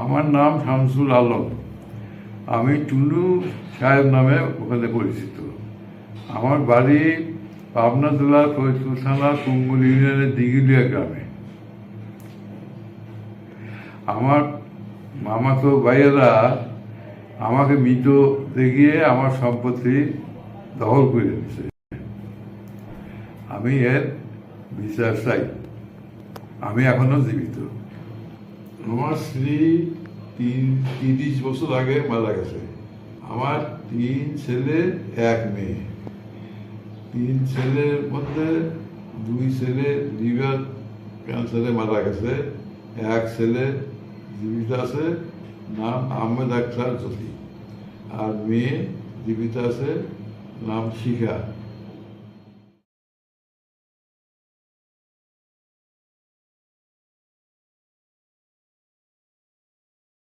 আমার নাম শামসুল আলম। আমি টুলু সাহেব নামে ওখানে পরিচিত। আমার বাড়ি পাবনা জেলার ফরিদপুর থানা কুঙ্গুল ইউনিয়নের দিঘিলিয়া গ্রামে। আমার মামাতো ভাইয়েরা আমাকে মৃত দেখিয়ে আমার সম্পত্তি দখল করে দিচ্ছে আমি এর বিচার চাই আমি এখনও জীবিত। আমার স্ত্রী তিন, তিরিশ বছর আগে মারা গেছে। আমার তিন ছেলে, এক মেয়ে। তিন ছেলের মধ্যে দুই ছেলে লিভার ক্যান্সারে মারা গেছে। এক ছেলে জীবিত আছে, নাম আহমেদ আখতার জ্যোতি আর মেয়ে জীবিত আছে, নাম শিখা।